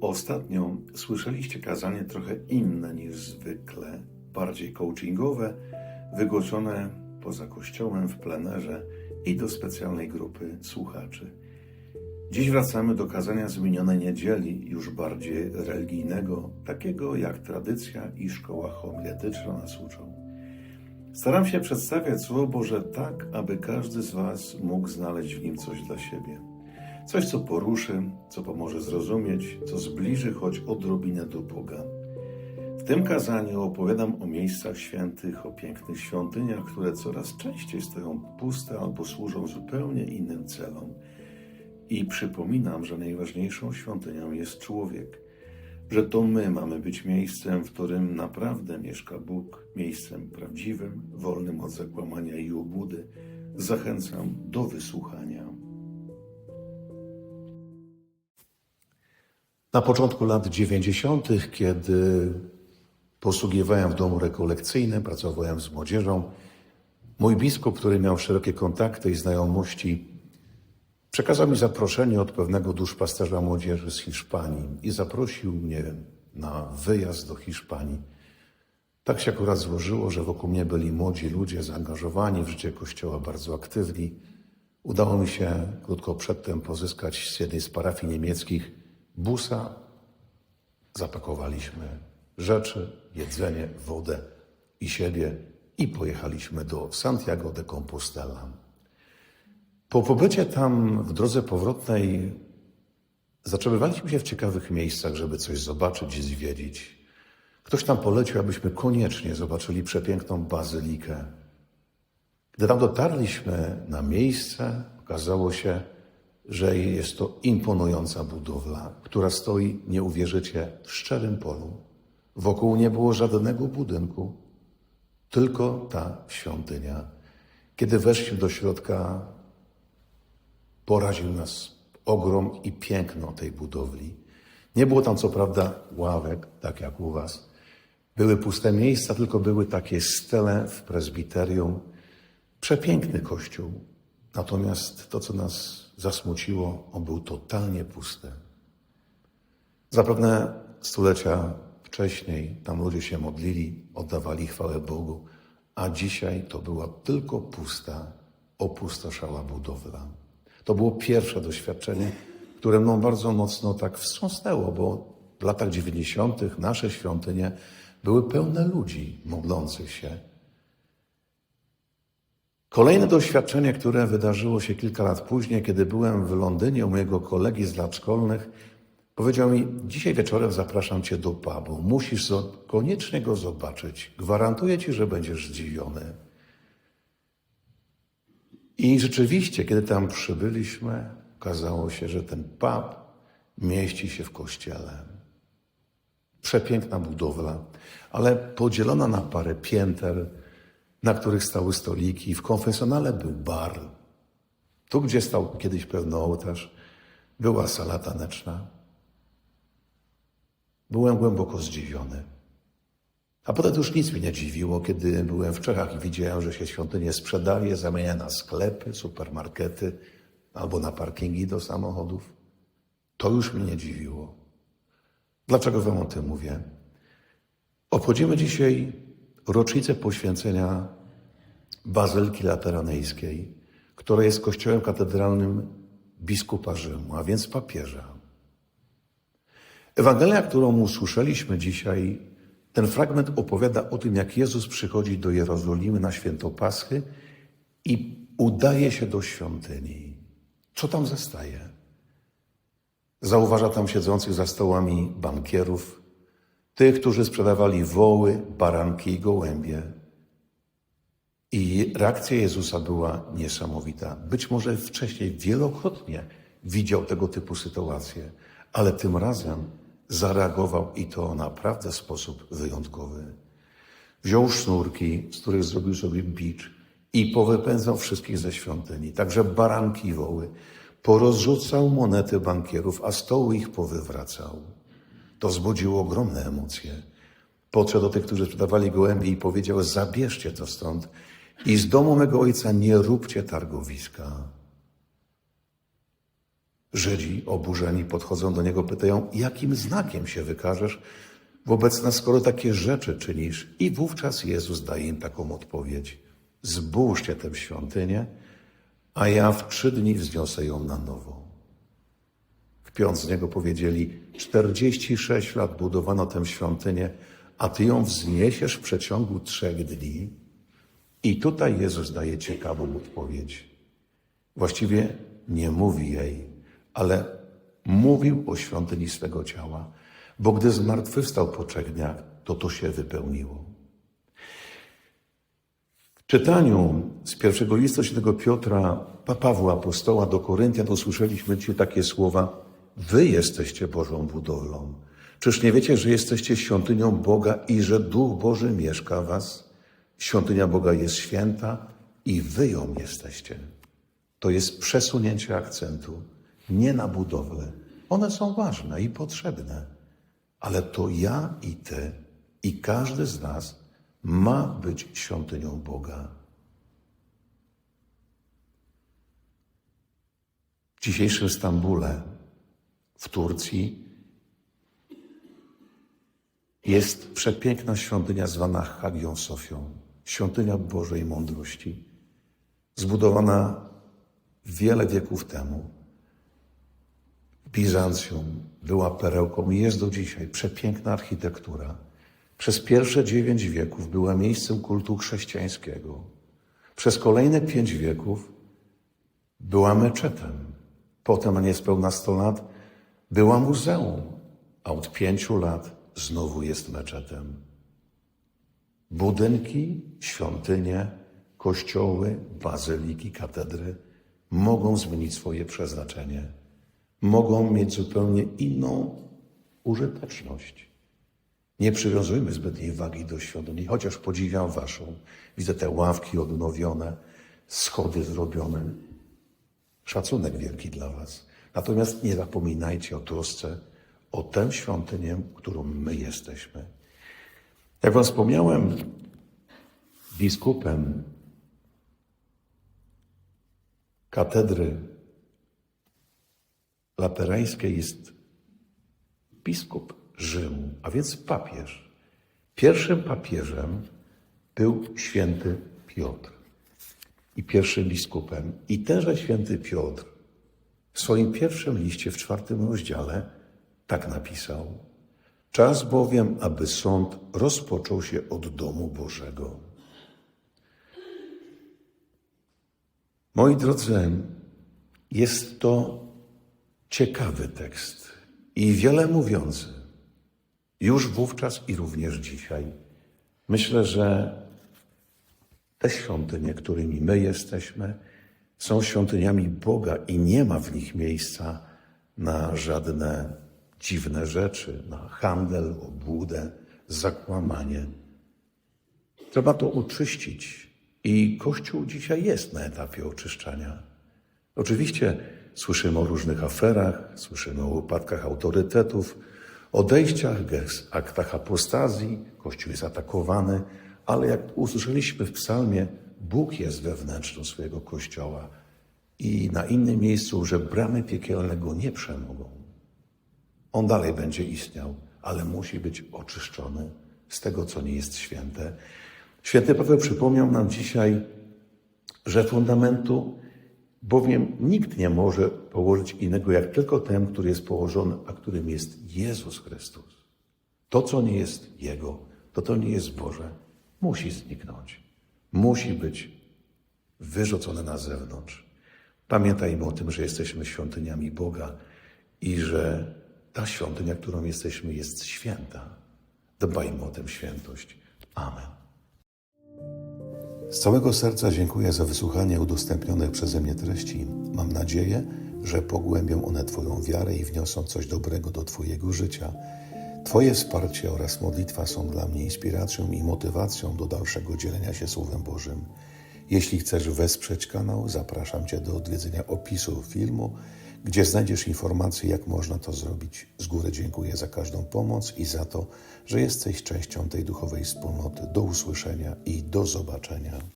Ostatnio słyszeliście kazanie trochę inne niż zwykle, bardziej coachingowe, wygłoszone poza kościołem w plenerze i do specjalnej grupy słuchaczy. Dziś wracamy do kazania z minionej niedzieli, już bardziej religijnego, takiego jak tradycja i szkoła homiletyczna nas uczą. Staram się przedstawiać Słowo Boże tak, aby każdy z Was mógł znaleźć w nim coś dla siebie. Coś, co poruszy, co pomoże zrozumieć, co zbliży choć odrobinę do Boga. W tym kazaniu opowiadam o miejscach świętych, o pięknych świątyniach, które coraz częściej stoją puste albo służą zupełnie innym celom. I przypominam, że najważniejszą świątynią jest człowiek, że to my mamy być miejscem, w którym naprawdę mieszka Bóg, miejscem prawdziwym, wolnym od zakłamania i obłudy. Zachęcam do wysłuchania. Na początku lat 90., kiedy posługiwałem w domu rekolekcyjnym, pracowałem z młodzieżą, mój biskup, który miał szerokie kontakty i znajomości, przekazał mi zaproszenie od pewnego duszpasterza młodzieży z Hiszpanii i zaprosił mnie na wyjazd do Hiszpanii. Tak się akurat złożyło, że wokół mnie byli młodzi ludzie zaangażowani w życie kościoła, bardzo aktywni. Udało mi się krótko przedtem pozyskać z jednej z parafii niemieckich busa. Zapakowaliśmy rzeczy, jedzenie, wodę i siebie i pojechaliśmy do Santiago de Compostela. Po pobycie tam w drodze powrotnej zatrzymywaliśmy się w ciekawych miejscach, żeby coś zobaczyć zwiedzić. Ktoś tam polecił, abyśmy koniecznie zobaczyli przepiękną bazylikę. Gdy tam dotarliśmy na miejsce, okazało się, że jest to imponująca budowla, która stoi, nie uwierzycie, w szczerym polu. Wokół nie było żadnego budynku, tylko ta świątynia. Kiedy weszliśmy do środka, poraził nas ogrom i piękno tej budowli. Nie było tam co prawda ławek, tak jak u was. Były puste miejsca, tylko były takie stele w prezbiterium. Przepiękny kościół. Natomiast to, co nas zasmuciło, on był totalnie pusty. Zapewne stulecia wcześniej tam ludzie się modlili, oddawali chwałę Bogu, a dzisiaj to była tylko pusta, opustoszała budowla. To było pierwsze doświadczenie, które mną bardzo mocno tak wstrząsnęło, bo w latach dziewięćdziesiątych nasze świątynie były pełne ludzi modlących się. Kolejne doświadczenie, które wydarzyło się kilka lat później, kiedy byłem w Londynie u mojego kolegi z lat szkolnych, powiedział mi: Dzisiaj wieczorem zapraszam cię do pubu. Musisz koniecznie go zobaczyć. Gwarantuję ci, że będziesz zdziwiony. I rzeczywiście, kiedy tam przybyliśmy, okazało się, że ten pub mieści się w kościele. Przepiękna budowla, ale podzielona na parę pięter, na których stały stoliki. W konfesjonale był bar. Tu, gdzie stał kiedyś pewny ołtarz, była sala taneczna. Byłem głęboko zdziwiony. A potem już nic mnie nie dziwiło, kiedy byłem w Czechach i widziałem, że się świątynie sprzedaje, zamienia na sklepy, supermarkety albo na parkingi do samochodów. To już mnie nie dziwiło. Dlaczego Wam o tym mówię? Obchodzimy dzisiaj rocznicę poświęcenia Bazyliki Lateranejskiej, która jest kościołem katedralnym biskupa Rzymu, a więc papieża. Ewangelia, którą usłyszeliśmy dzisiaj, ten fragment opowiada o tym, jak Jezus przychodzi do Jerozolimy na święto Paschy i udaje się do świątyni. Co tam zastaje? Zauważa tam siedzących za stołami bankierów, tych, którzy sprzedawali woły, baranki i gołębie. I reakcja Jezusa była niesamowita. Być może wcześniej wielokrotnie widział tego typu sytuacje, ale tym razem zareagował i to naprawdę w sposób wyjątkowy. Wziął sznurki, z których zrobił sobie bicz i powypędzał wszystkich ze świątyni, także baranki i woły. Porozrzucał monety bankierów, a stoły ich powywracał. To wzbudziło ogromne emocje. Podszedł do tych, którzy sprzedawali gołębie i powiedział, zabierzcie to stąd i z domu mego ojca nie róbcie targowiska. Żydzi oburzeni podchodzą do niego, pytają, jakim znakiem się wykażesz wobec nas, skoro takie rzeczy czynisz? I wówczas Jezus daje im taką odpowiedź. Zbóżcie tę świątynię, a ja w trzy dni wzniosę ją na nowo. Kpiąc z niego powiedzieli, 46 lat budowano tę świątynię, a ty ją wzniesiesz w przeciągu trzech dni? I tutaj Jezus daje ciekawą odpowiedź. Właściwie nie mówi jej, ale mówił o świątyni swego ciała, bo gdy zmartwychwstał po trzech dniach, to to się wypełniło. W czytaniu z pierwszego listu świętego Piotra, pa- Pawła Apostoła do Koryntian usłyszeliśmy dzisiaj takie słowa Wy jesteście Bożą budowlą. Czyż nie wiecie, że jesteście świątynią Boga i że Duch Boży mieszka w was? Świątynia Boga jest święta i wy ją jesteście. To jest przesunięcie akcentu nie na budowlę. One są ważne i potrzebne, ale to ja i ty i każdy z nas ma być świątynią Boga. W dzisiejszym Stambule, w Turcji, jest przepiękna świątynia zwana Hagią Sofią, świątynia Bożej Mądrości, zbudowana wiele wieków temu. Bizancjum była perełką i jest do dzisiaj przepiękna architektura. Przez pierwsze dziewięć wieków była miejscem kultu chrześcijańskiego. Przez kolejne pięć wieków była meczetem. Potem, a niespełna 100 lat, była muzeum, a od pięciu lat znowu jest meczetem. Budynki, świątynie, kościoły, bazyliki, katedry mogą zmienić swoje przeznaczenie, mogą mieć zupełnie inną użyteczność. Nie przywiązujmy zbytniej wagi do świątyni, chociaż podziwiam waszą. Widzę te ławki odnowione, schody zrobione. Szacunek wielki dla was. Natomiast nie zapominajcie o trosce o tę świątynię, którą my jesteśmy. Jak wam wspomniałem, biskupem katedry laterańskiej jest biskup Rzymu, a więc papież. Pierwszym papieżem był święty Piotr i pierwszym biskupem. I tenże święty Piotr w swoim pierwszym liście w czwartym rozdziale tak napisał. Czas bowiem, aby sąd rozpoczął się od domu Bożego. Moi drodzy, jest to ciekawy tekst i wiele mówiący. Już wówczas i również dzisiaj. Myślę, że te świątynie, którymi my jesteśmy, są świątyniami Boga i nie ma w nich miejsca na żadne dziwne rzeczy, na handel, obłudę, zakłamanie. Trzeba to oczyścić i Kościół dzisiaj jest na etapie oczyszczania. Oczywiście słyszymy o różnych aferach, słyszymy o upadkach autorytetów, odejściach, aktach apostazji, Kościół jest atakowany, ale jak usłyszeliśmy w psalmie, Bóg jest wewnętrzną swojego Kościoła i na innym miejscu, że bramy piekielne go nie przemogą. On dalej będzie istniał, ale musi być oczyszczony z tego, co nie jest święte. Święty Paweł przypomniał nam dzisiaj, że fundamentu bowiem nikt nie może położyć innego jak tylko ten, który jest położony, a którym jest Jezus Chrystus. To, co nie jest Jego, to, to nie jest Boże, musi zniknąć. Musi być wyrzucone na zewnątrz. Pamiętajmy o tym, że jesteśmy świątyniami Boga i że ta świątynia, którą jesteśmy, jest święta. Dbajmy o tę świętość. Amen. Z całego serca dziękuję za wysłuchanie udostępnionych przeze mnie treści. Mam nadzieję, że pogłębią one Twoją wiarę i wniosą coś dobrego do Twojego życia. Twoje wsparcie oraz modlitwa są dla mnie inspiracją i motywacją do dalszego dzielenia się Słowem Bożym. Jeśli chcesz wesprzeć kanał, zapraszam Cię do odwiedzenia opisu filmu, gdzie znajdziesz informacje, jak można to zrobić. Z góry dziękuję za każdą pomoc i za to, że jesteś częścią tej duchowej wspólnoty. Do usłyszenia i do zobaczenia.